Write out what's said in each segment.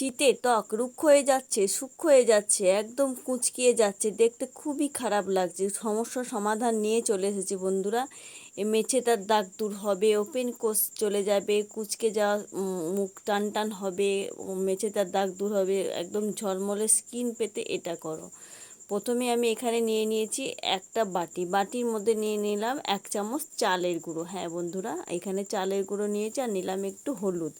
শীতে ত্বক রুক্ষ হয়ে যাচ্ছে, সূক্ষ্ম হয়ে যাচ্ছে, একদম কুঁচকিয়ে যাচ্ছে। দেখতে খুবই খারাপ লাগছে। সমস্যা সমাধান নিয়ে চলে এসেছি বন্ধুরা। মেছে তার দাগ দূর হবে, ওপেন কোষ চলে যাবে, কুচকে যাওয়া মুখ টান টান হবে মেছে তার দাগ দূর হবে। একদম ঝলমলে স্কিন পেতে এটা করো। প্রথমে আমি এখানে নিয়ে নিয়েছি একটা বাটি। বাটির মধ্যে নিয়ে নিলাম এক চামচ চালের গুঁড়ো। হ্যাঁ বন্ধুরা, এখানে চালের গুঁড়ো নিয়েছি আর নিলাম একটু হলুদ।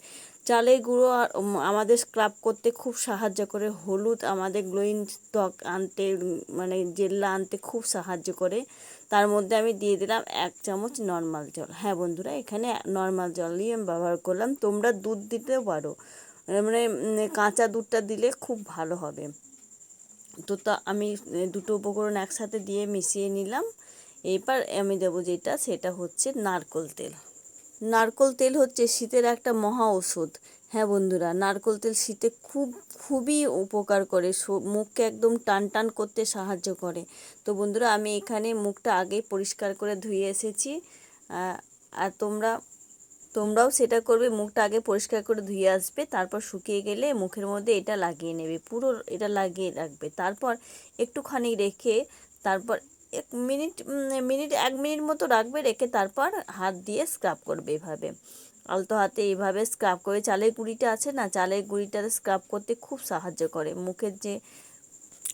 চালের গুঁড়ো আর- আমাদের স্ক্রাব করতে খুব সাহায্য করে। হলুদ আমাদের গ্লোয়িং ত্বক আনতে মানে জেল্লা আনতে খুব সাহায্য করে। তার মধ্যে আমি দিয়ে দিলাম এক চামচ নর্মাল জল। হ্যাঁ বন্ধুরা, এখানে নর্মাল জলই আমি ব্যবহার করলাম। তোমরা দুধ দিতেও পারো। মানে কাঁচা দুধটা দিলে খুব ভালো হবে। তো তা আমি দুটো উপকরণ একসাথে দিয়ে মিশিয়ে নিলাম। এবার আমি দেবো যেটা, সেটা হচ্ছে নারকোল তেল। নারকোল তেল হচ্ছে শীতের একটা মহা ওষুধ হ্যাঁ বন্ধুরা, নারকোল তেল শীতে খুব, খুবই উপকার করে মুখকে একদম টান টান করতে সাহায্য করে। তো বন্ধুরা, আমি এখানে মুখটা আগেই পরিষ্কার করে ধুয়ে এসেছি। আর তোমরা তোমরাও সেটা করবে, মুখটা আগে পরিষ্কার করে ধুয়ে আসবে, তারপর শুকিয়ে গেলে মুখের মধ্যে এটা লাগিয়ে নেবে, পুরো এটা লাগিয়ে রাখবে। তারপর একটুখানি রেখে তারপর এক মিনিট মিনিট, এক মিনিট মতো রাখবে, রেখে তারপর হাত দিয়ে স্ক্রাব করবে এভাবে। আলতো হাতে এইভাবে স্ক্রাব করে চালের গুঁড়িটা আছে না? চালের গুঁড়িটা স্ক্রাব করতে খুব সাহায্য করে। মুখের যে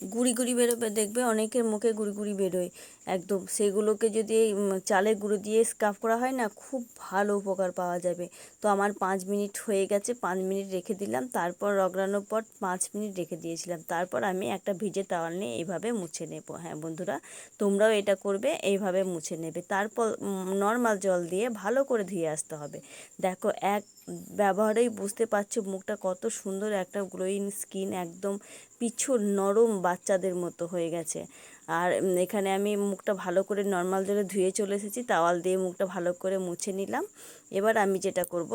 গুড়ি গুড়ি বেরোবে দেখবে অনেকের মুখে গুড়ি গুড়ি বেরোয়। একদম সেগুলোকে যদি চালের গুঁড়ো দিয়ে স্কাফ করা হয় না, খুব ভালো উপকার পাওয়া যাবে। তো আমার পাঁচ মিনিট হয়ে গেছে, পাঁচ মিনিট রেখে দিলাম। তারপর রগড়ানোর পর পাঁচ মিনিট রেখে দিয়েছিলাম। তারপর আমি একটা ভিজে টাওয়াল নিয়ে এইভাবে মুছে নেব। হ্যাঁ বন্ধুরা, তোমরাও এটা করবে, এইভাবে মুছে নেবে। তারপর নর্মাল জল দিয়ে ভালো করে ধুয়ে আসতে হবে। দেখো, এক, ব্যবহারেই বুঝতে পারছ মুখটা কত সুন্দর একটা গ্লোয়িং স্কিন একদম পিছল নরম বাচ্চাদের মতো হয়ে গেছে। আর এখানে আমি মুখটা ভালো করে নর্মাল জলে ধুয়ে চলে এসেছি তাওয়াল দিয়ে মুখটা ভালো করে মুছে নিলাম। এবার আমি যেটা করব,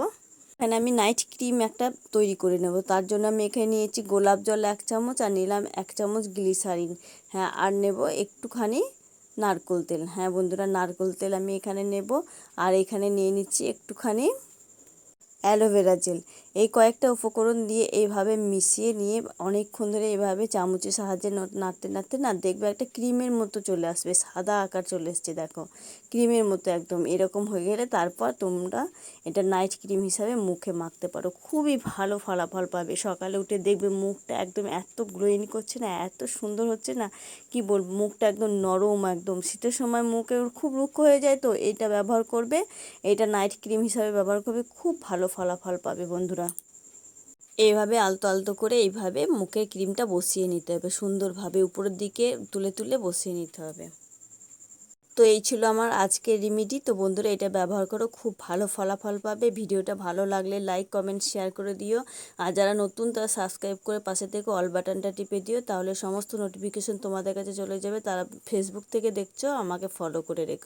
এখানে আমি নাইট ক্রিম একটা তৈরি করে নেব। তার জন্য আমি এখানে নিয়েছি গোলাপ জল এক চামচ আর নিলাম এক চামচ গ্লিসারিন হ্যাঁ আর নেব একটুখানি নারকোল তেল। হ্যাঁ বন্ধুরা, নারকোল তেল আমি এখানে নেব। আর এখানে নিয়ে নিচ্ছি একটুখানি অ্যালোভেরা জেল। এই কয়েকটা উপকরণ দিয়ে এইভাবে মিশিয়ে নিয়ে অনেকক্ষণ ধরে এইভাবে চামচের সাহায্যে নাড়তে নাড়তে, না, দেখবে একটা ক্রিমের মতো চলে আসবে, সাদা আকার চলে এসছে, দেখো। ক্রিমের মতো একদম, এরকম হয়ে গেলে তারপর তোমরা এটা নাইট ক্রিম হিসাবে মুখে মাখতে পারো। খুবই ভালো ফলাফল পাবে। সকালে উঠে দেখবে মুখটা একদম এত গ্লোয়িং করছে না, এত সুন্দর হচ্ছে না, কি বলব, মুখটা একদম নরম একদম। শীতের সময় মুখে খুব রুক্ষ হয়ে যায় তো, এটা ব্যবহার করবে, এটা নাইট ক্রিম হিসাবে ব্যবহার করবে, খুব ভালো ফলাফল পাবে বন্ধুরা। এইভাবে আলতো আলতো করে এইভাবে মুখে ক্রিমটা বসিয়ে নিতে হবে, সুন্দরভাবে উপরের দিকে তুলে তুলে বসিয়ে নিতে হবে। তো এই ছিল আমার আজকের রেমিডি তো বন্ধুরা, এটা ব্যবহার করো, খুব ভালো ফলাফল পাবে। ভিডিওটা ভালো লাগলে লাইক কমেন্ট শেয়ার করে দিও। আর যারা নতুন, তারা সাবস্ক্রাইব করে পাশে থেকে অল বাটনটা টিপে দিও। তাহলে সমস্ত নোটিফিকেশন তোমাদের কাছে চলে যাবে। তারা ফেসবুক থেকে দেখছ, আমাকে ফলো করে রেখো।